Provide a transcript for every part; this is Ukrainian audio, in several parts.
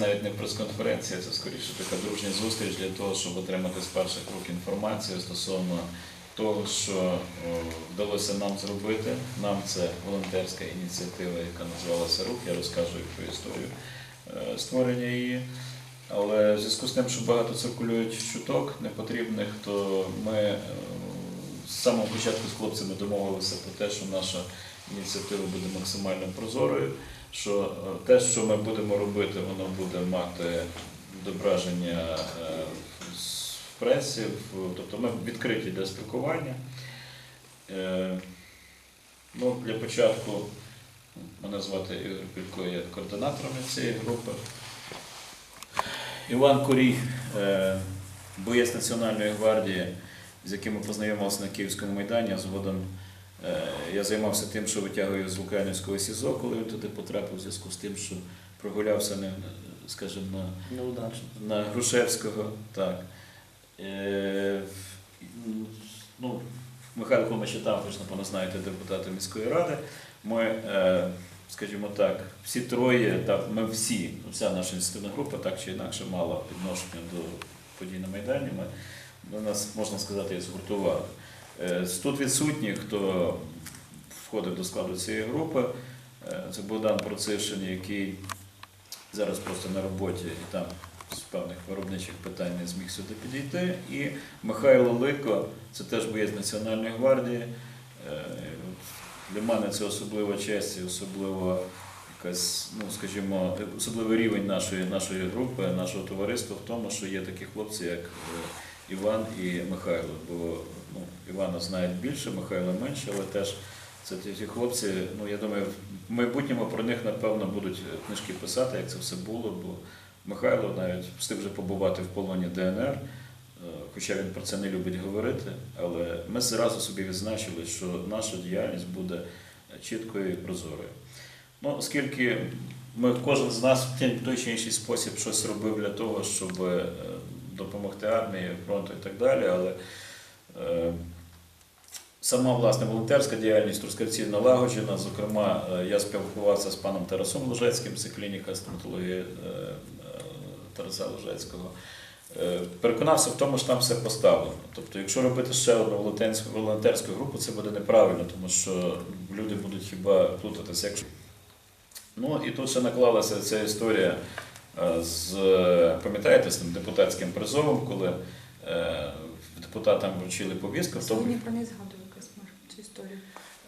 навіть не прес-конференція, це скоріше така дружня зустріч для того, щоб отримати з перших рук інформацію стосовно того, що вдалося нам зробити. Нам це волонтерська ініціатива, яка називалася Рух. Я розкажу про історію е, створення її. Але в зв'язку з тим, що багато циркулюють чуток непотрібних, то ми е, з самого початку з хлопцями домовилися про те, що наша ініціатива буде максимально прозорою, що е, те, що ми будемо робити, воно буде мати відображення е, в пресі, тобто ми відкриті для спілкування. Е, Ну, для початку мене звати Ігор Пілько, я координатором цієї групи. Іван Курій, боєць Національної гвардії, з яким ми познайомилися на Київському майдані. а Згодом е, я займався тим, що витягую з Лук'янівського СІЗО, коли він туди потрапив в зв'язку з тим, що прогулявся, не, скажімо, на Неудачно. на Грушевського, так. Е, ну, Михайло Фомич там, ви ж напевно знаєте, депутати міської ради. Ми, е, скажімо так, всі троє, так, ми всі, вся наша ініціативна група так чи інакше мала відношення до подій на Майдані. Ми, ми нас, можна сказати, згуртували. Е, тут відсутніх, хто входив до складу цієї групи, е, це Богдан Процишин, який зараз просто на роботі і там з певних виробничих питань не зміг сюди підійти. І Михайло Лико, це теж боєць Національної гвардії. Е, Для мене це особлива честь і особливо якась, ну скажімо, особливий рівень нашої, нашої групи, нашого товариства в тому, що є такі хлопці, як Іван і Михайло. Бо ну, Івана знають більше, Михайло менше, але теж це ті хлопці. Ну я думаю, в майбутньому про них напевно будуть книжки писати, як це все було. Бо Михайло навіть встиг вже побувати в полоні ДНР, е, хоча він про це не любить говорити. Але ми зразу собі відзначили, що наша діяльність буде чіткою і прозорою. Ну, оскільки ми кожен з нас в той- чи інший спосіб щось робив для того, щоб е, допомогти армії, фронту і так далі, але е, Сама власне волонтерська діяльність Трускавців налагоджена. Зокрема, е, я спілкувався з паном Тарасом Лужецьким, це клініка стоматології е, е, Тараса Лужецького. Е, Переконався в тому, що там все поставлено. Тобто, якщо робити ще одну волонтерську, групу, це буде неправильно, тому що люди будуть хіба плутатися. Якщо... Ну і тут ще наклалася ця історія з, е, пам'ятаєте, з тим депутатським призовом, коли е, депутатам вручили повістку. в тому- про неї згадую якась цю історію.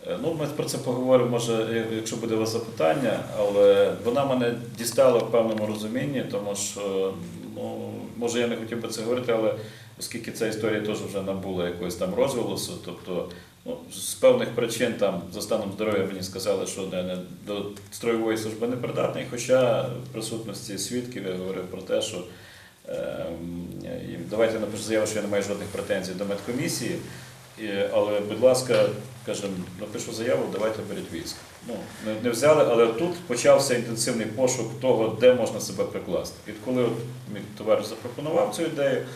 Е, Ну, ми про це поговоримо, може, якщо буде у вас запитання, але вона мене дістала в певному розумінні, тому що, ну, може, я не хотів би це говорити, але оскільки ця історія теж вже набула якогось там розголосу, тобто ну, з певних причин там за станом здоров'я мені сказали, що не, не до строєвої служби не придатний, хоча в присутності свідків я говорив про те, що і давайте напишу заяву, що я не маю жодних претензій до медкомісії. І, але, будь ласка, кажемо, напишу заяву, давайте беріть військ. Ну, не, не взяли, але тут почався інтенсивний пошук того, де можна себе прикласти. І коли от мій товариш запропонував цю ідею,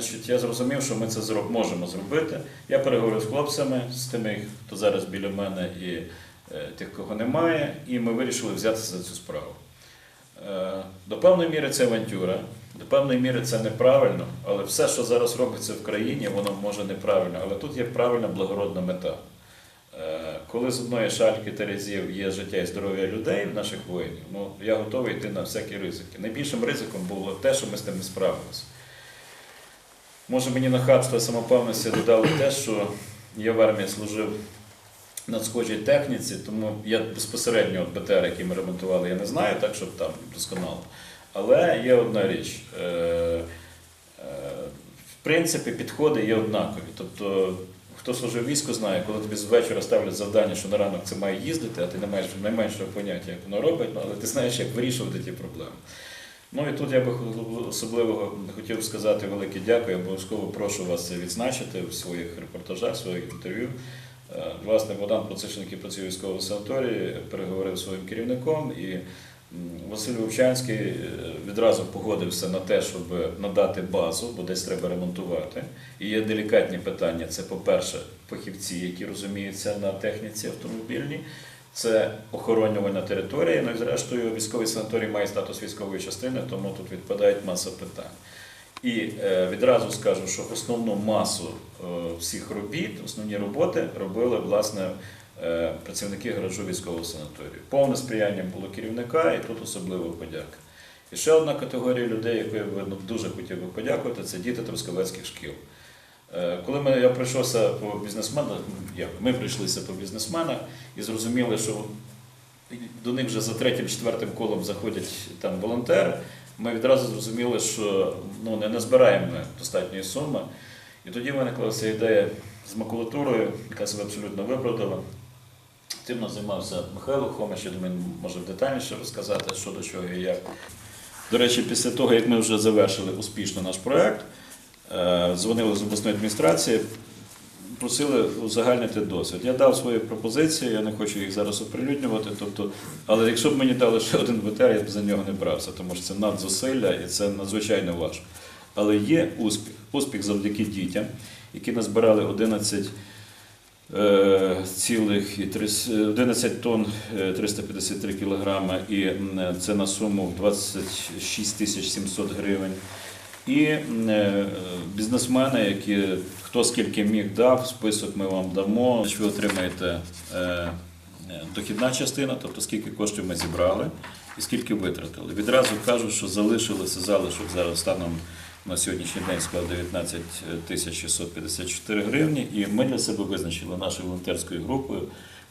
значить, я зрозумів, що ми це зроб, можемо зробити. Я переговорив з хлопцями, з тими, хто зараз біля мене, і е, тих, кого немає, і ми вирішили взятися за цю справу. Е, До певної міри це авантюра, до певної міри це неправильно, але все, що зараз робиться в країні, воно може неправильно. Але тут є правильна благородна мета. Е, Коли з одної шальки терезів є життя і здоров'я людей, наших воїнів, ну я готовий йти на всякі ризики. Найбільшим ризиком було те, що ми з тим справилися. Може, мені нахабство і самопевності додали те, що я в армії служив на схожій техніці, тому я безпосередньо от БТР, який ми ремонтували, я не знаю, так щоб там досконало. Але є одна річ. Е, е, в принципі, підходи є однакові. Тобто, хто служив війську, знає, коли тобі з ставлять завдання, що на ранок це має їздити, а ти не маєш найменшого поняття, як воно робить, ну, але ти знаєш, як вирішувати ті проблеми. Ну і тут я би особливо хотів сказати велике дякую. Обов'язково прошу вас це відзначити в своїх репортажах, в своїх інтерв'ю. Е, Власне, Богдан Процишин, який працює в військовій санаторії, переговорив зі своїм керівником, і Василь Вовчанський е, відразу погодився на те, щоб надати базу, бо десь треба ремонтувати. І є делікатні питання. Це, по-перше, фахівці, які розуміються на техніці автомобільній. Це охоронювання території. Ну і зрештою, військовий санаторій має статус військової частини, тому тут відпадають маса питань. І е, відразу скажу, що основну масу е, всіх робіт, основні роботи робили власне е, працівники гаражу військового санаторію. Повне сприяння було керівника, і тут особливо подяка. І ще одна категорія людей, яку я ну, дуже хотів би подякувати, це діти трускавецьких шкіл. Е, Коли ми, я прийшовся по бізнесменах, як ми прийшлися по бізнесменах і зрозуміли, що до них вже за третім, четвертим колом заходять там волонтери, ми відразу зрозуміли, що ну, не назбираємо достатньої суми. І тоді виникла ця ідея з макулатурою, яка себе абсолютно виправдала. Тим займався Михайло Хомич, я думаю, може детальніше розказати, що до чого і як. До речі, після того, як ми вже завершили успішно наш проект, е, дзвонили з обласної адміністрації, просили узагальнити досвід. Я дав свої пропозиції, я не хочу їх зараз оприлюднювати. Тобто, але якщо б мені дали ще один ВТР, я б за нього не брався, тому що це надзусилля і це надзвичайно важко. Але є успіх. Успіх завдяки дітям, які назбирали 11 е, цілих 11 тонн е, 353 кілограми, і це на суму в 26 тисяч 700 гривень. І е, бізнесмени, які хто скільки міг дав, список ми вам дамо. Ви отримаєте е, е, дохідна частина, тобто скільки коштів ми зібрали і скільки витратили. Відразу кажу, що залишилося залишок зараз станом на сьогоднішній день склав 19 тисяч 654 гривні, і ми для себе визначили нашою волонтерською групою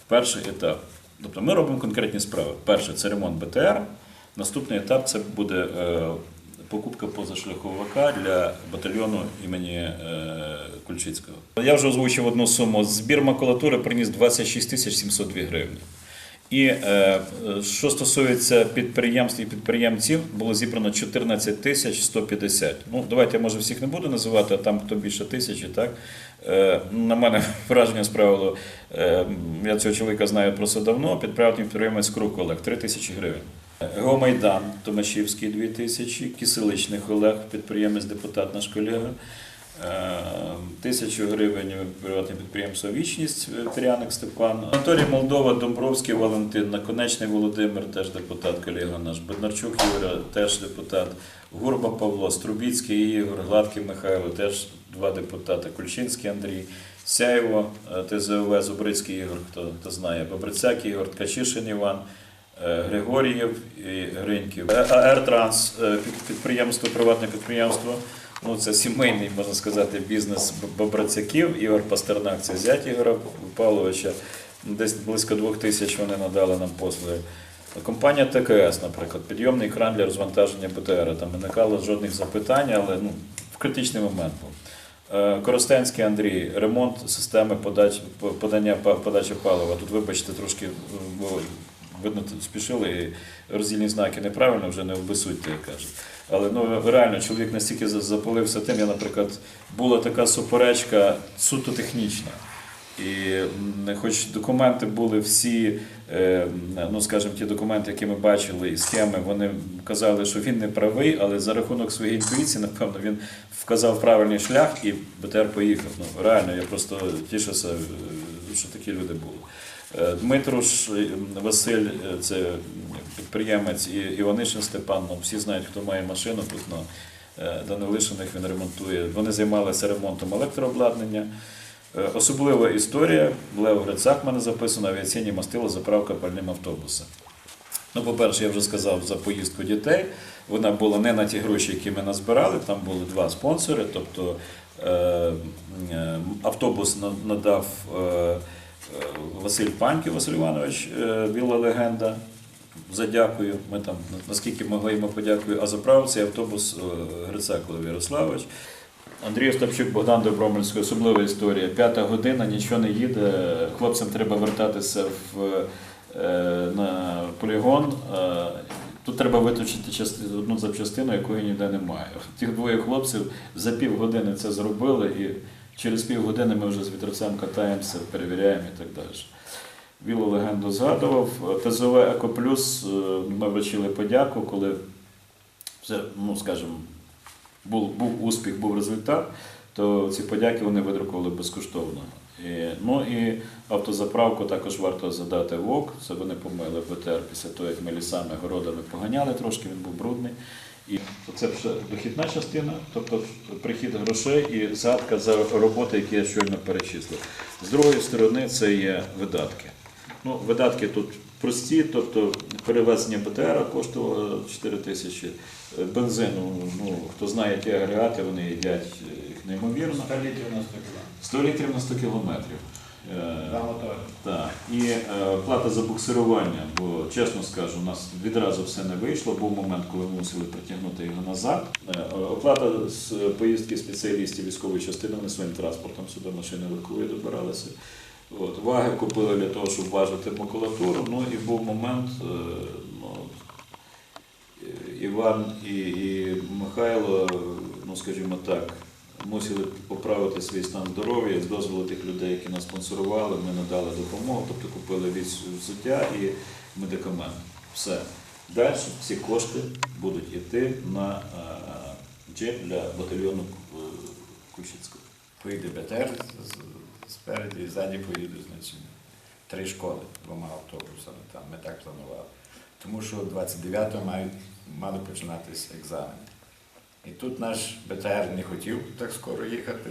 перший етап. Тобто ми робимо конкретні справи. Перше це ремонт БТР. Наступний етап це буде покупка позашляховика для батальйону імені е, Кульчицького. Я вже озвучив одну суму. Збір макулатури приніс 26 тисяч 702 гривні. І е, що стосується підприємств і підприємців, було зібрано 14 тисяч 150. Ну, давайте я може всіх не буду називати, а там хто більше тисячі, так? Е, на мене враження справило. Я цього чоловіка знаю просто давно. Підприємний підприємець Круг Олег 3 тисячі гривень. Геомайдан Томашівський 2 тисячі, Киселичних Олег, підприємець, депутат наш колега. Е, Тисячу гривень приватне підприємство Вічність Пряник Степан. Анатолій Молдова, Домбровський Валентин, Наконечний Володимир, теж депутат, колега наш, Беднарчук Юра, теж депутат, Гурба Павло, Струбіцький Ігор, Гладкий Михайло, теж два депутати, Кульчинський Андрій, Сяєво, е, ТЗОВ, Зубрицький Ігор, хто, хто знає, Бобрицяк Ігор, Ткачишин Іван. Е, Григорієв і Гриньків. Е, АР Транс, е, підприємство, приватне підприємство. Ну, це сімейний, можна сказати, бізнес Бобрацяків. Ігор Пастернак, це зять Ігора Павловича. Десь близько двох тисяч вони надали нам послуги. Компанія ТКС, наприклад, підйомний кран для розвантаження БТР. Там виникало жодних запитань, але ну, в критичний момент був. Коростенський Андрій, ремонт системи подач, подання подачі палива. Тут, вибачте, трошки видно, тут спішили і роздільні знаки неправильно, вже не обесудьте, як кажуть. Але ну, реально чоловік настільки запалився тим. Я, наприклад, була така суперечка суто технічна. І хоч документи були всі, е, ну скажімо, ті документи, які ми бачили, і схеми, вони казали, що він не правий, але за рахунок своєї інтуїції, напевно, він вказав правильний шлях і БТР поїхав. Ну, реально, я просто тішуся, е, що такі люди були. Е, Дмитруш е, Василь, е, це підприємець, і Іванишин Степан, ну, всі знають, хто має машину тут на е, Данилишиних, він ремонтує. Вони займалися ремонтом електрообладнання. Особлива історія, в мене записано, авіаційні мастила, заправка пальним автобуса. Ну, по-перше, я вже сказав за поїздку дітей. Вона була не на ті гроші, які ми назбирали. Там були два спонсори. Тобто автобус надав Василь Паньків, Василь Іванович, е, Вілла Легенда. Задякую. Ми там наскільки могли йому подякую. А заправив цей автобус е, Грицак Олег Ярославович. Андрій Остапчук, Богдан Добромельський, особлива історія. П'ята година, нічого не їде. Хлопцям треба вертатися в, е, на полігон. Е, Тут треба виточити одну запчастину, якої ніде немає. Тих двоє хлопців за півгодини це зробили, і через півгодини ми вже з вітерцем катаємося, перевіряємо і так далі. Вілу легенду згадував. ТЗОВ Еко Плюс е, ми вручили подяку, коли все, ну скажімо, був, був успіх, був результат, то ці подяки вони видрукували безкоштовно. І, ну і автозаправку також варто задати ВОК. Це вони помили БТР після того, як ми лісами, городами поганяли трошки, він був брудний. І це вже дохідна частина, тобто прихід грошей і згадка за роботи, які я щойно перечислив. З другої сторони, це є видатки. Ну, видатки тут прості, тобто перевезення БТР коштувало 4 тисячі. Е, Бензину, ну хто знає, які агрегати, вони їдять е, їх неймовірно. 100 літрів на 100 кг. 100 літрів на 100 кілометрів. Е, так. І е, плата за буксирування, бо чесно скажу, у нас відразу все не вийшло. Був момент, коли ми мусили притягнути його назад. Е, оплата з поїздки спеціалістів військової частини вони своїм транспортом сюди машини легкової добиралися. От, ваги купили для того, щоб важити макулатуру. Ну і був момент, ну, Іван і, і Михайло, ну скажімо так, мусили поправити свій стан здоров'я з дозволу тих людей, які нас спонсорували. Ми надали допомогу, тобто купили взуття і медикамент. Все. Далі всі кошти будуть йти на е, джип для батальйону е, Кульчицького. Поїде БТР спереді і ззаді поїдуть значить, три школи двома автобусами. Там ми так планували. Тому що 29-го мають, мали починатися екзамени. І тут наш БТР не хотів так скоро їхати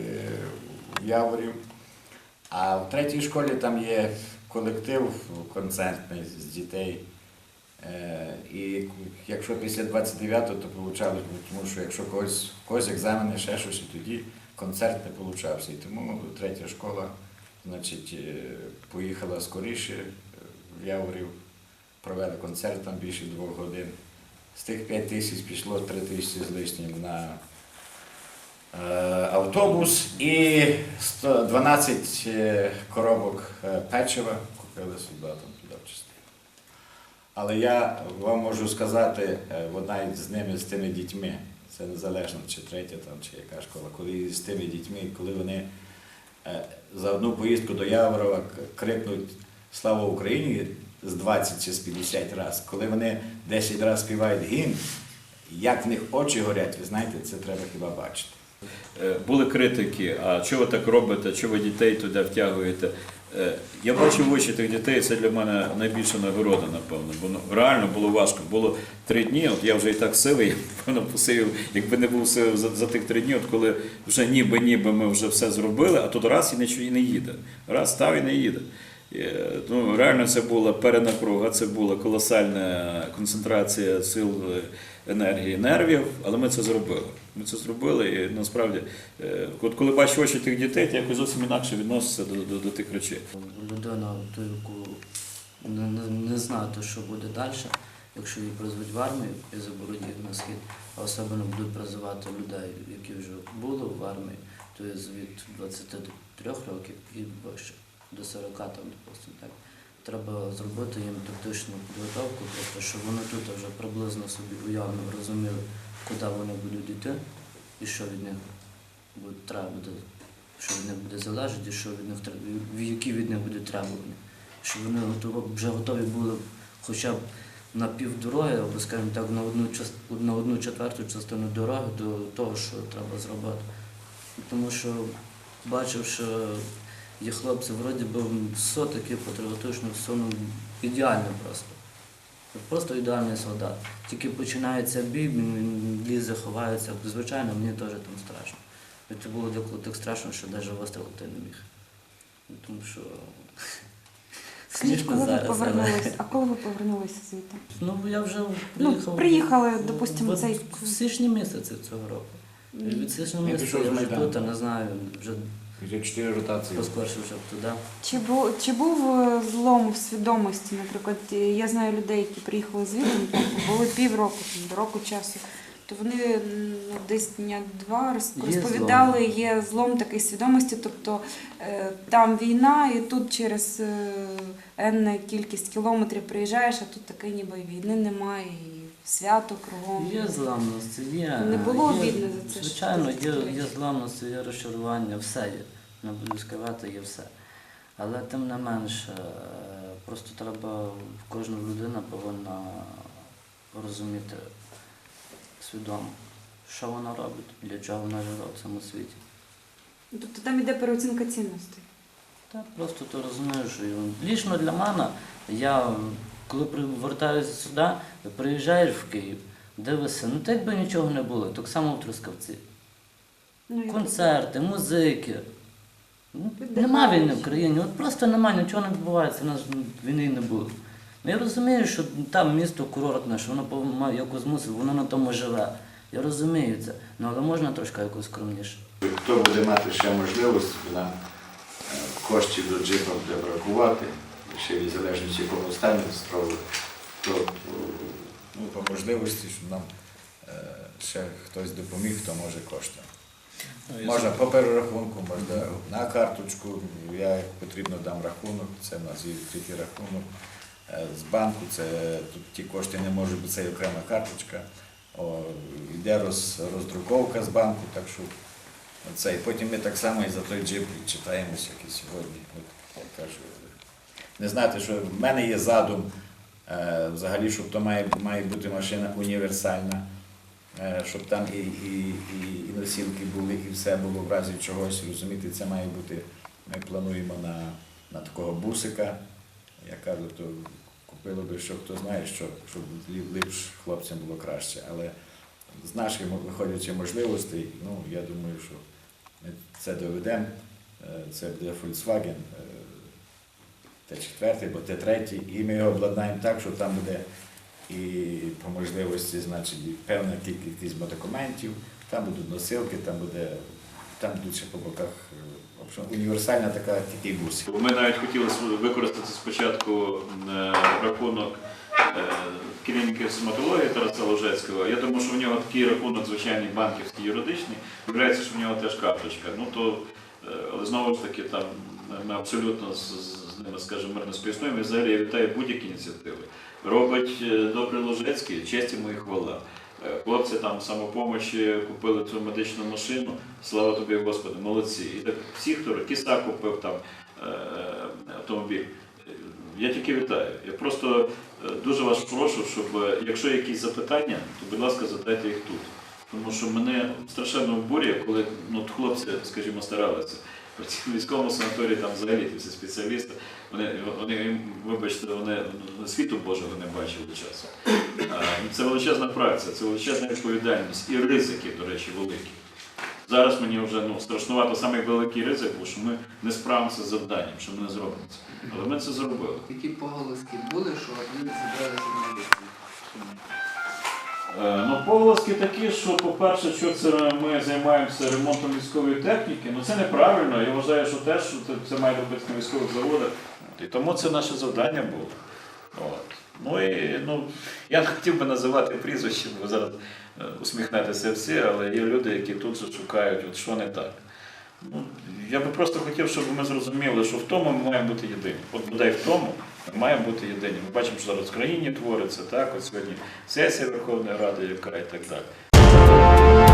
в Яворів. А в третій школі там є колектив концертний з дітей. Е, І якщо після 29-го, то получали, тому що якщо когось, когось екзамени, ще щось, і тоді концерт не получався. І тому третя школа значить, е, поїхала скоріше в Яворів, провели концерт там більше двох годин. З тих 5 тисяч пішло 3 тисячі з лишнім на е, автобус і 12 е, коробок е, печива купили солдатам туди в. Але я вам можу сказати, вона з ними, з тими дітьми, це незалежно, чи третя там, чи яка школа, коли з тими дітьми, коли вони за одну поїздку до Яворова крикнуть Слава Україні з 20 чи з 50 разів, коли вони 10 разів співають гімн, як в них очі горять, ви знаєте, це треба хіба бачити. Е, Були критики, а чого ви так робите, чого ви дітей туди втягуєте. Е, Я бачив очі тих дітей, це для мене найбільша нагорода, напевно. Бо ну, реально було важко. Було три дні, от я вже і так сивий, напевно, посивів, якби не був сивий за, за тих три дні, от коли вже ніби ніби ми вже все зробили, а тут раз і нічого і не їде. Раз став і не їде. Е, Ну, реально це була перенапруга, це була колосальна концентрація сил е, енергії, нервів, але ми це зробили. Ми це зробили, і насправді, е, от коли бачиш очі тих дітей, ти якось зовсім інакше відносишся до, до, до тих речей. Людина, ту, яку не, не, знає, що буде далі, якщо її призвуть в армію і їх на схід, а особливо будуть призивати людей, які вже були в армії, то є від 23 років і вище, до 40, там, допустимо, так. Треба зробити їм тактичну підготовку, тобто, щоб вони тут вже приблизно собі уявно розуміли, куди вони будуть йти і що від них буде, треба буде що від них буде залежати, і що від них треба, які від них будуть требування. Щоб вони готово, вже готові були хоча б на півдороги, або, скажімо так, на одну, на одну четверту частину дороги до того, що треба зробити. Тому що бачив, що є хлопці, вроді би, все таки патріотично, все ну, ідеально просто. Просто ідеальний солдат. Тільки починається бій, він, лізе, ховається. Звичайно, мені теж там страшно. Це було деколи так страшно, що навіть вистрілити не міг. Ну, Тому що Скажіть, коли ви повернулися? А коли ви повернулися звідти? Ну, я вже Ну, приїхали, допустимо, цей- в січні місяці цього року. Від січня місяця я вже тут, а не знаю, вже Вже чотири ротації. поскорше вже туди. Чи був, чи був е, злом в свідомості? Наприклад, е, я знаю людей, які приїхали звідти, ну, були півроку, року часу. То вони ну, десь дня два роз- Є розповідали, є злом такий свідомості, тобто е, там війна, і тут через е, енна кількість кілометрів приїжджаєш, а тут таке ніби війни немає, і свято кругом. Є зламність, є. Не було обідно за це, Звичайно, є, є речі? зламність, є розчарування, все є. Не буду сказати, є все. Але тим не менше, просто треба, кожна людина повинна розуміти свідомо, що вона робить, для чого вона живе в цьому світі. Тобто там іде переоцінка цінностей. Так, просто то розумію, що. Лічно для мене, я коли повертаюся сюди, приїжджаєш в Київ, дивишся, ну так би нічого не було, так само в Трускавці. Ну, Концерти, музики. Ну, Нема війни в країні, от просто немає, нічого не відбувається, у нас війни не було. Ну, Я розумію, що там місто курортне, що воно має якось мусить, воно на тому живе. Я розумію це, ну але можна трошки якось скромніше. Хто буде мати ще можливість, нам е, коштів до джипа буде бракувати, ще від залежності якому стані строю, то е, ну, по можливості, щоб нам е, ще хтось допоміг, хто може коштом. Ну, Можна по перерахунку, можна на карточку, я як потрібно дам рахунок, це в нас є відкритий рахунок. Е, З банку це тут ті кошти не можуть бути, це окрема карточка. О, йде роз, роздруковка з банку, так що це. І потім ми так само і за той джип читаємося, як і сьогодні. От, я кажу, не знати, що в мене є задум, е, взагалі, щоб то має, має бути машина універсальна, е, щоб там і, і, і, і носілки були, і все було в разі чогось. Розумієте, це має бути. Ми плануємо на, на такого бусика. Я кажу, то купили би, що хто знає, що, щоб ліп- ліпш хлопцям було краще. Але з наших виходячи можливостей, ну я думаю, що ми це доведемо. Е, Це буде Volkswagen е, Т4 або Т3, і ми його обладнаємо так, що там буде і по можливості, значить, певна кількість документів, там будуть носилки, там буде, там будуть ще по боках е, універсальна така такий бус. Ми навіть хотіли використати спочатку е, рахунок е, клініки стоматології Тараса Ложецького. Я думаю, що в нього такий рахунок звичайний банківський юридичний. Виявляється, що в нього теж карточка. Ну то, але знову ж таки, там ми абсолютно з ними, скажімо, мирно співіснуємо. І взагалі я вітаю будь-які ініціативи. Робить е, добре Ложецький, честь йому і хвала. Е, Хлопці там самопомощі купили цю медичну машину. Слава тобі, Господи, молодці. І так всі, хто кіса купив там е, автомобіль. Я тільки вітаю. Я просто дуже вас прошу, щоб якщо якісь запитання, то будь ласка, задайте їх тут. Тому що мене страшенно обурює, коли ну, хлопці, скажімо, старалися. В військовому санаторії там взагалі всі спеціалісти, вони, вони, вибачте, вони ну, світу Божого не бачили часу. Це величезна праця, це величезна відповідальність і ризики, до речі, великі. Зараз мені вже ну, страшнувато самий великий ризик, був, що ми не справимося з завданням, що ми не зробимо це. Але ми це зробили. Які поголоски були, що люди зібралися на вулиці? Е, Ну, поголоски такі, що, по-перше, що це ми займаємося ремонтом військової техніки, ну це неправильно. Я вважаю, що теж що це, має робити на військових заводах. І тому це наше завдання було. От. Ну і ну, я не хотів би називати прізвища, бо зараз е, усміхнетеся всі, але є люди, які тут же шукають, от що не так. Ну, я би просто хотів, щоб ми зрозуміли, що в тому ми маємо бути єдині. От бодай в тому має бути єдині. Ми бачимо, що зараз в країні твориться так. От сьогодні сесія Верховної Ради, яка і так далі.